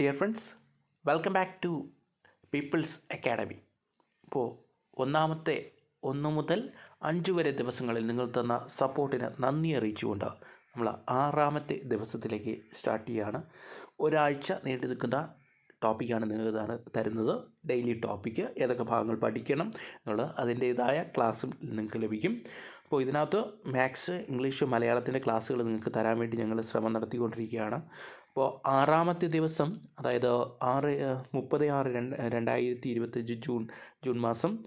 Dear friends welcome back to People's Academy ഇപ്പോൾ ഒന്നാമത്തെ ഒന്ന് മുതൽ അഞ്ച് വരെ ദിവസങ്ങളിൽ നിങ്ങൾ തന്ന സപ്പോർട്ടിന് നന്ദി അറിയിച്ചുകൊണ്ട് നമ്മൾ ആറാമത്തെ ദിവസത്തിലേക്ക് സ്റ്റാർട്ട് ചെയ്യുകയാണ് ഒരാഴ്ച നീണ്ടു നിൽക്കുന്ന ടോപ്പിക്കാണ് നിങ്ങൾക്കാണ് തരുന്നത്. ഡെയിലി ടോപ്പിക്ക് ഏതൊക്കെ ഭാഗങ്ങൾ പഠിക്കണം എന്നുള്ള അതിന്റേതായ ക്ലാസ്സും നിങ്ങൾക്ക് ലഭിക്കും. അപ്പോൾ ഇതിനകത്ത് മാത്സ് ഇംഗ്ലീഷ് മലയാളത്തിന്റെ ക്ലാസ്സുകൾ നിങ്ങൾക്ക് തരാൻ വേണ്ടി ഞങ്ങൾ ശ്രമം നടത്തിക്കൊണ്ടിരിക്കുകയാണ്. അപ്പോൾ ആറാമത്തെ ദിവസം അതായത് ആറ് മുപ്പത് ആറ് രണ്ട് രണ്ടായിരത്തി ഇരുപത്തഞ്ച് ജൂൺ ജൂൺ മാസം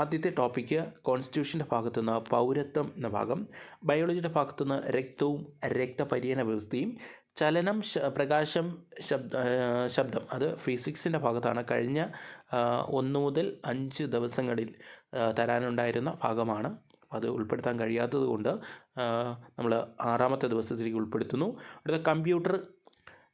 ആദ്യത്തെ ടോപ്പിക്ക് കോൺസ്റ്റിറ്റ്യൂഷന്റെ ഭാഗത്തുനിന്ന് പൗരത്വം എന്ന ഭാഗം ബയോളജിയുടെ ഭാഗത്തുനിന്ന് രക്തവും രക്തപര്യന വ്യവസ്ഥയും ചലനം പ്രകാശം ശബ്ദ ശബ്ദം അത് ഫിസിക്സിന്റെ ഭാഗത്താണ് കഴിഞ്ഞ ഒന്ന് മുതൽ അഞ്ച് ദിവസങ്ങളിൽ തരാനുണ്ടായിരുന്ന ഭാഗമാണ്. അത് ഉൾപ്പെടുത്താൻ കഴിയാത്തത് കൊണ്ട് നമ്മൾ ആറാമത്തെ ദിവസത്തിലേക്ക് ഉൾപ്പെടുത്തുന്നു. അടുത്ത കമ്പ്യൂട്ടർ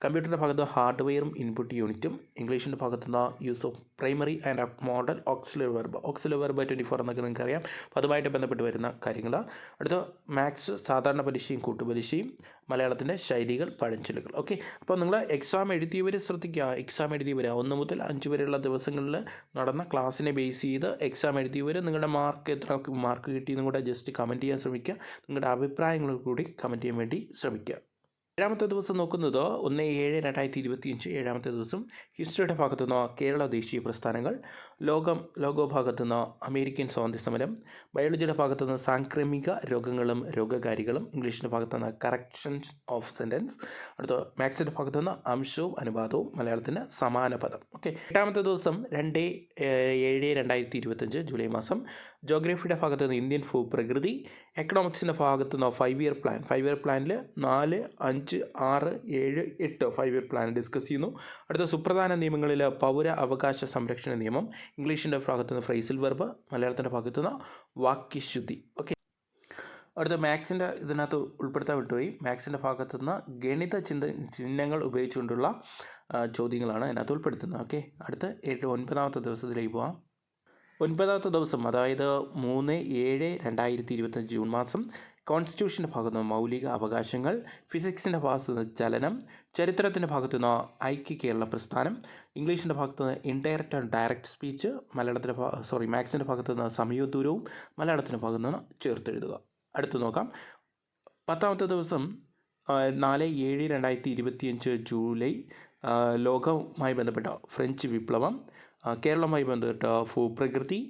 കമ്പ്യൂട്ടറിന്റെ ഭാഗത്ത് ഹാർഡ്വെയറും ഇൻപുട്ട് യൂണിറ്റും ഇംഗ്ലീഷിന്റെ ഭാഗത്ത് നിന്ന് use of primary and modal auxiliary verb auxiliary verb twenty four എന്നൊക്കെ നിങ്ങൾക്ക് അറിയാം അപ്പോൾ അതുമായിട്ട് ബന്ധപ്പെട്ട് വരുന്ന കാര്യങ്ങൾ. അടുത്ത മാത്സ് സാധാരണ പരീക്ഷയും കൂട്ടുപരീക്ഷയും മലയാളത്തിന്റെ ശൈലികൾ പഴഞ്ചൊല്ലുകൾ. ഓക്കെ അപ്പോൾ നിങ്ങൾ എക്സാം എഴുതിയവർ ശ്രദ്ധിക്കുക. എക്സാം എഴുതിയവർ ഒന്ന് മുതൽ അഞ്ച് വരെയുള്ള ദിവസങ്ങളിൽ നടന്ന ക്ലാസ്സിനെ ബേസ് ചെയ്ത് എക്സാം എഴുതിയവർ നിങ്ങളുടെ മാർക്ക് എത്ര മാർക്ക് കിട്ടിയെന്നും കൂടെ ജസ്റ്റ് കമന്റ് ചെയ്യാൻ ശ്രമിക്കുക. നിങ്ങളുടെ അഭിപ്രായങ്ങൾ കൂടി കമന്റ് ചെയ്യാൻ വേണ്ടി ശ്രമിക്കുക. ഏഴാമത്തെ ദിവസം നോക്കുന്നത് ഒന്ന് ഏഴ് രണ്ടായിരത്തി ഇരുപത്തിയഞ്ച് ഏഴാമത്തെ ദിവസം ഹിസ്റ്ററിയുടെ ഭാഗത്തു നിന്ന് കേരള ദേശീയ പ്രസ്ഥാനങ്ങൾ ലോകം ലോകോ ഭാഗത്തു നിന്ന് അമേരിക്കൻ സ്വാതന്ത്ര്യ സമരം ബയോളജിയുടെ ഭാഗത്തു നിന്ന് സാംക്രമിക രോഗങ്ങളും രോഗകാരികളും ഇംഗ്ലീഷിന്റെ ഭാഗത്തു നിന്ന് കറക്ഷൻസ് ഓഫ് സെന്റൻസ് അടുത്ത മാത്സിന്റെ ഭാഗത്തു നിന്ന് അംശവും അനുപാതവും മലയാളത്തിന് സമാന പദം ഓക്കെ എട്ടാമത്തെ ദിവസം രണ്ട് ഏഴ് രണ്ടായിരത്തി ഇരുപത്തഞ്ച് ജൂലൈ മാസം ജോഗ്രഫിയുടെ ഭാഗത്തു നിന്ന് ഇന്ത്യൻ ഭൂപ്രകൃതി എക്കണോമിക്സിന്റെ ഭാഗത്തു നിന്ന് five year plan five year പ്ലാനിൽ നാല് അഞ്ച് ആറ് ഏഴ് എട്ട് ഫൈവ് ഇയർ പ്ലാൻ ഡിസ്കസ് ചെയ്യുന്നു. അടുത്ത സുപ്രധാന നിയമങ്ങളിൽ പൗര അവകാശ സംരക്ഷണ നിയമം. ഇംഗ്ലീഷിന്റെ ഭാഗത്തു നിന്ന് ഫ്രൈസിൽ വെർബ് മലയാളത്തിന്റെ ഭാഗത്തു നിന്ന് വാക്യശുദ്ധി ഓക്കെ അടുത്ത മാത്സിന്റെ ഇതിനകത്ത് ഉൾപ്പെടുത്താൻ വിട്ടുപോയി. മാത്സിന്റെ ഭാഗത്തു നിന്ന് ഗണിത ചിന്ത ചിഹ്നങ്ങൾ ഉപയോഗിച്ചുകൊണ്ടുള്ള ചോദ്യങ്ങളാണ് അതിനകത്ത് ഉൾപ്പെടുത്തുന്നത്. ഓക്കെ അടുത്ത ഏഴ് ഒൻപതാമത്തെ ദിവസത്തിലേക്ക് പോവാം. ഒൻപതാമത്തെ ദിവസം അതായത് മൂന്ന് ഏഴ് രണ്ടായിരത്തി ഇരുപത്തഞ്ച് ജൂൺ മാസം കോൺസ്റ്റിറ്റ്യൂഷന്റെ ഭാഗത്തു നിന്ന് മൗലിക അവകാശങ്ങൾ ഫിസിക്സിന്റെ ഭാഗത്തു നിന്ന് ചലനം ചരിത്രത്തിന്റെ ഭാഗത്തു നിന്ന് ഐക്യ കേരള പ്രസ്ഥാനം ഇംഗ്ലീഷിന്റെ ഭാഗത്തു നിന്ന് ഇൻഡയറക്റ്റ് ആൻഡ് ഡയറക്റ്റ് സ്പീച്ച് മലയാളത്തിന്റെ സോറി മാത്സിന്റെ ഭാഗത്തു നിന്ന് സമയദൂരവും മലയാളത്തിന്റെ ഭാഗത്തു നിന്ന് ചേർത്തെഴുതുക. അടുത്ത് നോക്കാം. പത്താമത്തെ ദിവസം നാല് ഏഴ് രണ്ടായിരത്തി ഇരുപത്തിയഞ്ച് ജൂലൈ ലോകവുമായി ബന്ധപ്പെട്ട ഫ്രഞ്ച് വിപ്ലവം കേരളവുമായി ബന്ധപ്പെട്ട ഭൂപ്രകൃതി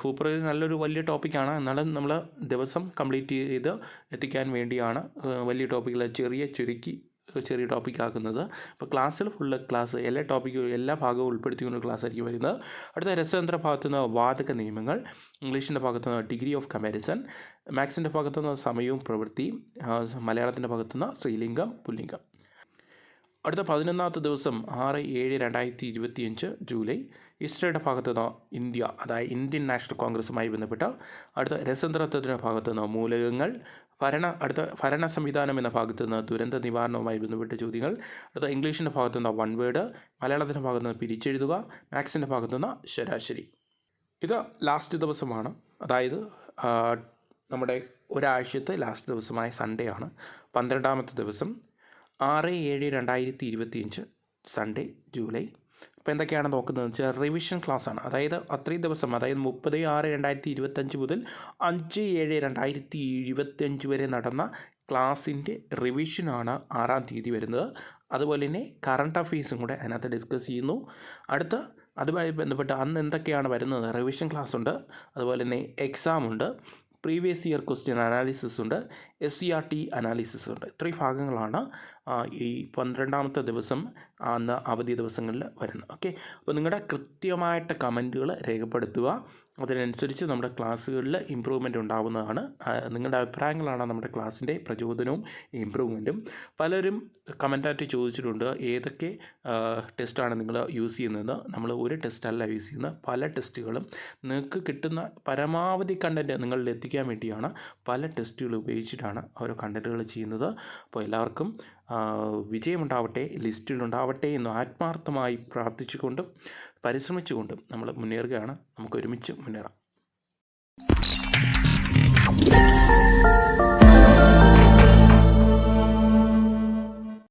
ഭൂപ്രകൃതി നല്ലൊരു വലിയ ടോപ്പിക്കാണ്. എന്നാലും നമ്മൾ ദിവസം കംപ്ലീറ്റ് ചെയ്ത് എത്തിക്കാൻ വേണ്ടിയാണ് വലിയ ടോപ്പിക്കുകൾ ചെറിയ ചുരുക്കി ചെറിയ ടോപ്പിക്കാക്കുന്നത്. അപ്പോൾ ക്ലാസ്സിൽ ഫുള്ള് ക്ലാസ് എല്ലാ ടോപ്പിക്കും എല്ലാ ഭാഗവും ഉൾപ്പെടുത്തിക്കൊണ്ട് ക്ലാസ് ആയിരിക്കും വരുന്നത്. അടുത്ത രസതന്ത്ര ഭാഗത്തു നിന്ന് വാതക നിയമങ്ങൾ ഇംഗ്ലീഷിന്റെ ഭാഗത്തു നിന്ന് ഡിഗ്രി ഓഫ് കമ്പാരിസൺ മാത്സിന്റെ ഭാഗത്തു നിന്ന് സമയവും പ്രവൃത്തി മലയാളത്തിന്റെ ഭാഗത്തു നിന്ന് സ്ത്രീലിംഗം പുല്ലിംഗം. അടുത്ത പതിനൊന്നാമത്തെ ദിവസം ആറ് ഏഴ് രണ്ടായിരത്തി ഇരുപത്തിയഞ്ച് ജൂലൈ ഹിസ്റ്ററിയുടെ ഭാഗത്തു നിന്ന് ഇന്ത്യ അതായത് ഇന്ത്യൻ നാഷണൽ കോൺഗ്രസുമായി ബന്ധപ്പെട്ട അടുത്ത രസതന്ത്രത്വത്തിന്റെ ഭാഗത്തു നിന്ന് മൂലകങ്ങൾ ഭരണ അടുത്ത ഭരണ സംവിധാനം എന്ന ഭാഗത്തു നിന്ന് ദുരന്ത നിവാരണവുമായി ബന്ധപ്പെട്ട ചോദ്യങ്ങൾ അടുത്ത ഇംഗ്ലീഷിന്റെ ഭാഗത്തു നിന്ന് വൺ വേർഡ് മലയാളത്തിന്റെ ഭാഗത്തു നിന്ന് പിരിച്ചെഴുതുക മാത്സിന്റെ ഭാഗത്തു നിന്ന് ശരാശരി. ഇത് ലാസ്റ്റ് ദിവസമാണ്. അതായത് നമ്മുടെ ഒരാഴ്ചത്തെ ലാസ്റ്റ് ദിവസമായ സൺഡേ ആണ്. പന്ത്രണ്ടാമത്തെ ദിവസം ആറ് ഏഴ് രണ്ടായിരത്തി ഇരുപത്തിയഞ്ച് സൺഡേ ജൂലൈ അപ്പോൾ എന്തൊക്കെയാണ് നോക്കുന്നത്? വെച്ചാൽ റിവിഷൻ ക്ലാസ് ആണ്. അതായത് അത്രയും ദിവസം അതായത് മുപ്പത് ആറ് രണ്ടായിരത്തി ഇരുപത്തഞ്ച് മുതൽ അഞ്ച് ഏഴ് രണ്ടായിരത്തി ഇരുപത്തഞ്ച് വരെ നടന്ന ക്ലാസ്സിന്റെ റിവിഷനാണ് ആറാം തീയതി വരുന്നത്. അതുപോലെ തന്നെ കറണ്ട് അഫെയർസും കൂടെ അതിനകത്ത് ഡിസ്കസ് ചെയ്യുന്നു. അടുത്ത അതുമായി ബന്ധപ്പെട്ട് അന്ന് എന്തൊക്കെയാണ് വരുന്നത്? റിവിഷൻ ക്ലാസ് ഉണ്ട്. അതുപോലെ തന്നെ എക്സാം ഉണ്ട്. പ്രീവിയസ് ഇയർ ക്വസ്റ്റ്യൻ അനാലിസിസ് ഉണ്ട്. S C R T analysis ഉണ്ട്. ഇത്രയും ഭാഗങ്ങളാണ് ഈ പന്ത്രണ്ടാമത്തെ ദിവസം അന്ന് അവധി ദിവസങ്ങളിൽ വരുന്നത്. ഓക്കെ? അപ്പോൾ നിങ്ങളുടെ കൃത്യമായിട്ട് കമന്റുകൾ രേഖപ്പെടുത്തുക. അതിനനുസരിച്ച് നമ്മുടെ ക്ലാസ്സുകളിൽ ഇമ്പ്രൂവ്മെന്റ് ഉണ്ടാകുന്നതാണ് നിങ്ങളുടെ അഭിപ്രായങ്ങളാണ് നമ്മുടെ ക്ലാസ്സിന്റെ പ്രചോദനവും ഇമ്പ്രൂവ്മെന്റും. പലരും കമന്റായിട്ട് ചോദിച്ചിട്ടുണ്ട് ഏതൊക്കെ ടെസ്റ്റാണ് നിങ്ങൾ യൂസ് ചെയ്യുന്നത്? നമ്മൾ ഒരു ടെസ്റ്റല്ല യൂസ് ചെയ്യുന്നത്. പല ടെസ്റ്റുകളും നിങ്ങൾക്ക് കിട്ടുന്ന പരമാവധി കണ്ടന്റ് നിങ്ങളിൽ എത്തിക്കാൻ വേണ്ടിയാണ് പല ടെസ്റ്റുകൾ ഉപയോഗിച്ചിട്ടാണ് വേണ്ടിയിട്ടാണ് അവർ കണ്ടന്റുകൾ ചെയ്യുന്നത്. അപ്പോൾ എല്ലാവർക്കും വിജയമുണ്ടാവട്ടെ ലിസ്റ്റിലുണ്ടാവട്ടെ എന്ന് ആത്മാർത്ഥമായി പ്രാർത്ഥിച്ചുകൊണ്ടും പരിശ്രമിച്ചുകൊണ്ടും നമ്മൾ മുന്നേറുകയാണ്. നമുക്ക് ഒരുമിച്ച് മുന്നേറാം.